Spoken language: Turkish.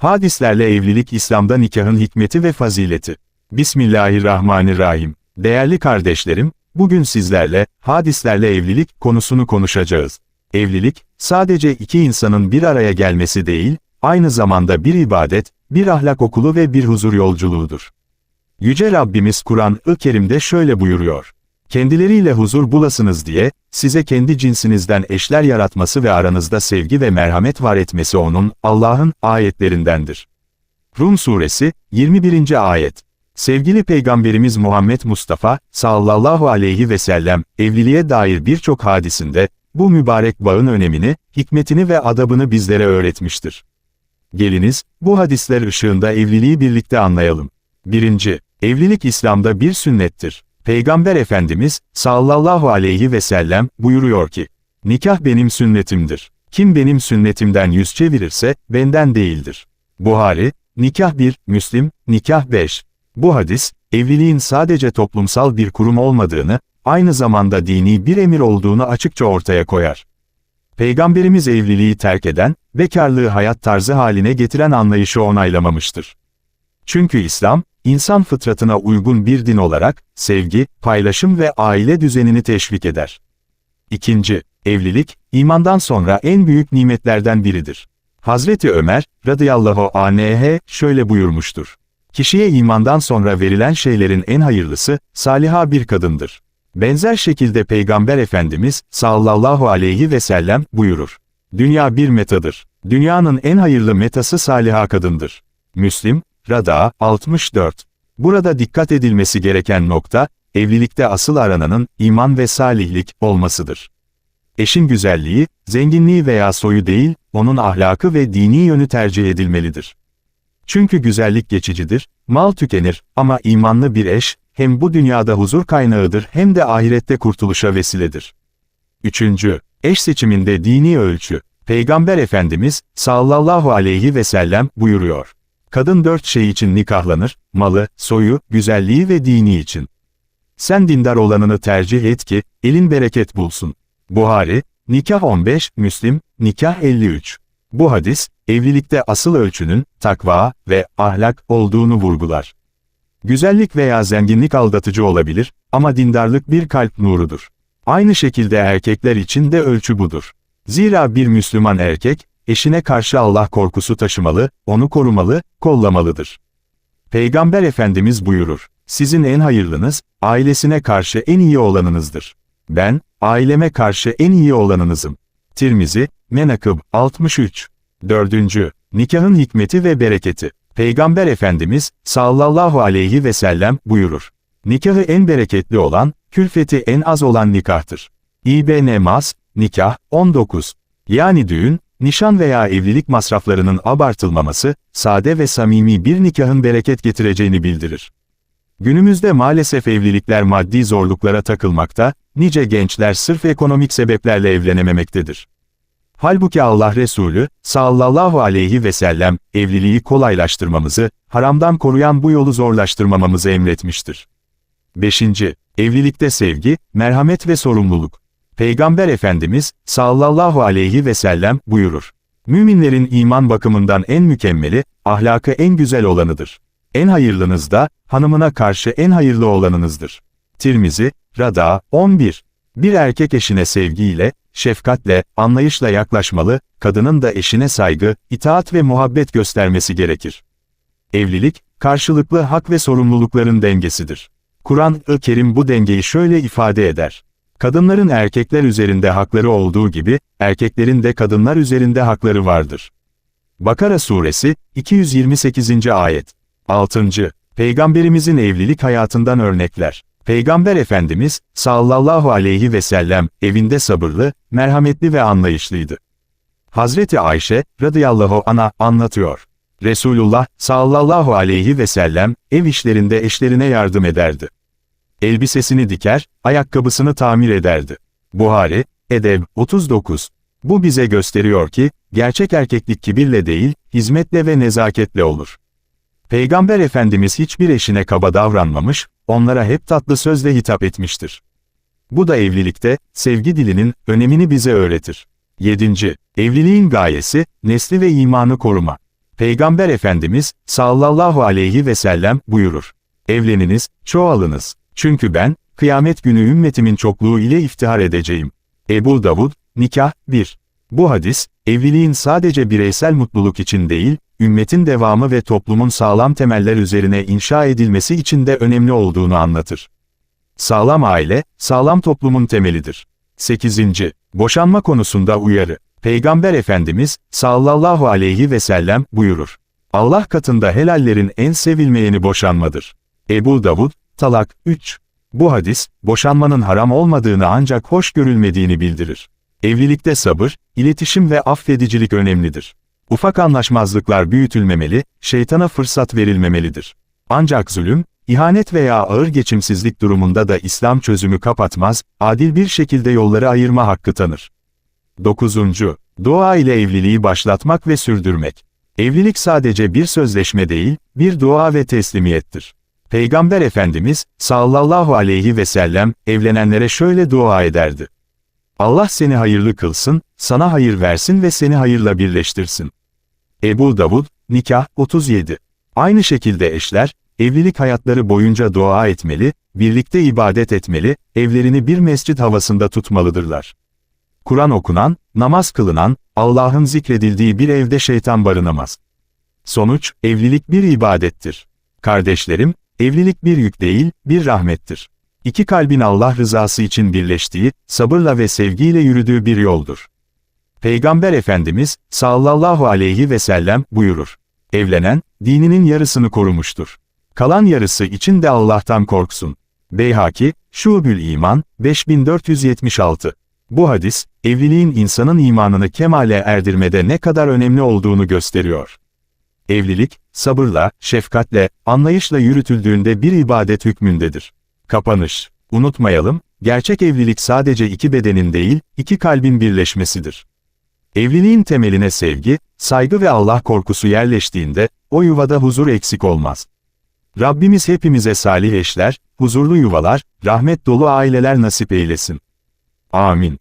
Hadislerle evlilik İslam'da nikahın hikmeti ve fazileti. Bismillahirrahmanirrahim. Değerli kardeşlerim, bugün sizlerle hadislerle evlilik konusunu konuşacağız. Evlilik, sadece iki insanın bir araya gelmesi değil, aynı zamanda bir ibadet, bir ahlak okulu ve bir huzur yolculuğudur. Yüce Rabbimiz Kur'an-ı Kerim'de şöyle buyuruyor. Kendileriyle huzur bulasınız diye, size kendi cinsinizden eşler yaratması ve aranızda sevgi ve merhamet var etmesi onun, Allah'ın, ayetlerindendir. Rum Suresi, 21. Ayet. Sevgili Peygamberimiz Muhammed Mustafa, sallallahu aleyhi ve sellem, evliliğe dair birçok hadisinde, bu mübarek bağın önemini, hikmetini ve adabını bizlere öğretmiştir. Geliniz, bu hadisler ışığında evliliği birlikte anlayalım. 1. Evlilik İslam'da bir sünnettir. Peygamber Efendimiz, sallallahu aleyhi ve sellem, buyuruyor ki, Nikah benim sünnetimdir. Kim benim sünnetimden yüz çevirirse, benden değildir. Buhari, Nikah 1, Müslim, Nikah 5. Bu hadis, evliliğin sadece toplumsal bir kurum olmadığını, aynı zamanda dini bir emir olduğunu açıkça ortaya koyar. Peygamberimiz evliliği terk eden, bekarlığı hayat tarzı haline getiren anlayışı onaylamamıştır. Çünkü İslam, insan fıtratına uygun bir din olarak, sevgi, paylaşım ve aile düzenini teşvik eder. İkinci, evlilik, imandan sonra en büyük nimetlerden biridir. Hazreti Ömer, radıyallahu anh, şöyle buyurmuştur. Kişiye imandan sonra verilen şeylerin en hayırlısı, saliha bir kadındır. Benzer şekilde Peygamber Efendimiz, sallallahu aleyhi ve sellem, buyurur. Dünya bir metadır. Dünyanın en hayırlı metası saliha kadındır. Müslim, Rada, 64. Burada dikkat edilmesi gereken nokta, evlilikte asıl arananın, iman ve salihlik, olmasıdır. Eşin güzelliği, zenginliği veya soyu değil, onun ahlakı ve dini yönü tercih edilmelidir. Çünkü güzellik geçicidir, mal tükenir ama imanlı bir eş, hem bu dünyada huzur kaynağıdır hem de ahirette kurtuluşa vesiledir. 3. Eş seçiminde dini ölçü. Peygamber Efendimiz, sallallahu aleyhi ve sellem, buyuruyor. Kadın dört şey için nikahlanır, malı, soyu, güzelliği ve dini için. Sen dindar olanını tercih et ki, elin bereket bulsun. Buhari, Nikah 15, Müslim, Nikah 53. Bu hadis, evlilikte asıl ölçünün, takva ve ahlak olduğunu vurgular. Güzellik veya zenginlik aldatıcı olabilir ama dindarlık bir kalp nurudur. Aynı şekilde erkekler için de ölçü budur. Zira bir Müslüman erkek, eşine karşı Allah korkusu taşımalı, onu korumalı, kollamalıdır. Peygamber Efendimiz buyurur, sizin en hayırlınız, ailesine karşı en iyi olanınızdır. Ben, aileme karşı en iyi olanınızım. Tirmizi, Menakıb, 63. 4. Nikahın hikmeti ve bereketi. Peygamber Efendimiz, sallallahu aleyhi ve sellem, buyurur. Nikahı en bereketli olan, külfeti en az olan nikahtır. İbn Mas, nikah, 19. Yani düğün, nişan veya evlilik masraflarının abartılmaması, sade ve samimi bir nikahın bereket getireceğini bildirir. Günümüzde maalesef evlilikler maddi zorluklara takılmakta, nice gençler sırf ekonomik sebeplerle evlenememektedir. Halbuki Allah Resulü, sallallahu aleyhi ve sellem, evliliği kolaylaştırmamızı, haramdan koruyan bu yolu zorlaştırmamamızı emretmiştir. 5. Evlilikte sevgi, merhamet ve sorumluluk. Peygamber Efendimiz, sallallahu aleyhi ve sellem, buyurur. Müminlerin iman bakımından en mükemmeli, ahlakı en güzel olanıdır. En hayırlınız da, hanımına karşı en hayırlı olanınızdır. Tirmizi, Rada, 11. Bir erkek eşine sevgiyle, şefkatle, anlayışla yaklaşmalı, kadının da eşine saygı, itaat ve muhabbet göstermesi gerekir. Evlilik, karşılıklı hak ve sorumlulukların dengesidir. Kur'an-ı Kerim bu dengeyi şöyle ifade eder. Kadınların erkekler üzerinde hakları olduğu gibi, erkeklerin de kadınlar üzerinde hakları vardır. Bakara Suresi, 228. Ayet 6. Peygamberimizin evlilik hayatından örnekler. Peygamber Efendimiz, sallallahu aleyhi ve sellem, evinde sabırlı, merhametli ve anlayışlıydı. Hazreti Ayşe, radıyallahu ana, anlatıyor. Resulullah, sallallahu aleyhi ve sellem, ev işlerinde eşlerine yardım ederdi. Elbisesini diker, ayakkabısını tamir ederdi. Buhari, Edeb, 39. Bu bize gösteriyor ki, gerçek erkeklik kibirle değil, hizmetle ve nezaketle olur. Peygamber Efendimiz hiçbir eşine kaba davranmamış, onlara hep tatlı sözle hitap etmiştir. Bu da evlilikte, sevgi dilinin, önemini bize öğretir. 7. Evliliğin gayesi, nesli ve imanı koruma. Peygamber Efendimiz, sallallahu aleyhi ve sellem, buyurur. Evleniniz, çoğalınız. Çünkü ben, kıyamet günü ümmetimin çokluğu ile iftihar edeceğim. Ebu Davud, Nikah 1. Bu hadis, evliliğin sadece bireysel mutluluk için değil, ümmetin devamı ve toplumun sağlam temeller üzerine inşa edilmesi için de önemli olduğunu anlatır. Sağlam aile, sağlam toplumun temelidir. 8. Boşanma konusunda uyarı. Peygamber Efendimiz, sallallahu aleyhi ve sellem, buyurur. Allah katında helallerin en sevilmeyeni boşanmadır. Ebu Davud, Talak 3. Bu hadis, boşanmanın haram olmadığını ancak hoş görülmediğini bildirir. Evlilikte sabır, iletişim ve affedicilik önemlidir. Ufak anlaşmazlıklar büyütülmemeli, şeytana fırsat verilmemelidir. Ancak zulüm, ihanet veya ağır geçimsizlik durumunda da İslam çözümü kapatmaz, adil bir şekilde yolları ayırma hakkı tanır. 9. Dua ile evliliği başlatmak ve sürdürmek. Evlilik sadece bir sözleşme değil, bir dua ve teslimiyettir. Peygamber Efendimiz, sallallahu aleyhi ve sellem, evlenenlere şöyle dua ederdi. Allah seni hayırlı kılsın, sana hayır versin ve seni hayırla birleştirsin. Ebu Davud, Nikah, 37. Aynı şekilde eşler, evlilik hayatları boyunca dua etmeli, birlikte ibadet etmeli, evlerini bir mescit havasında tutmalıdırlar. Kur'an okunan, namaz kılınan, Allah'ın zikredildiği bir evde şeytan barınamaz. Sonuç, evlilik bir ibadettir. Kardeşlerim, evlilik bir yük değil, bir rahmettir. İki kalbin Allah rızası için birleştiği, sabırla ve sevgiyle yürüdüğü bir yoldur. Peygamber Efendimiz, sallallahu aleyhi ve sellem, buyurur. Evlenen, dininin yarısını korumuştur. Kalan yarısı için de Allah'tan korksun. Beyhaki, Şubül İman, 5476. Bu hadis, evliliğin insanın imanını kemale erdirmede ne kadar önemli olduğunu gösteriyor. Evlilik, sabırla, şefkatle, anlayışla yürütüldüğünde bir ibadet hükmündedir. Kapanış. Unutmayalım, gerçek evlilik sadece iki bedenin değil, iki kalbin birleşmesidir. Evliliğin temeline sevgi, saygı ve Allah korkusu yerleştiğinde, o yuvada huzur eksik olmaz. Rabbimiz hepimize salih eşler, huzurlu yuvalar, rahmet dolu aileler nasip eylesin. Amin.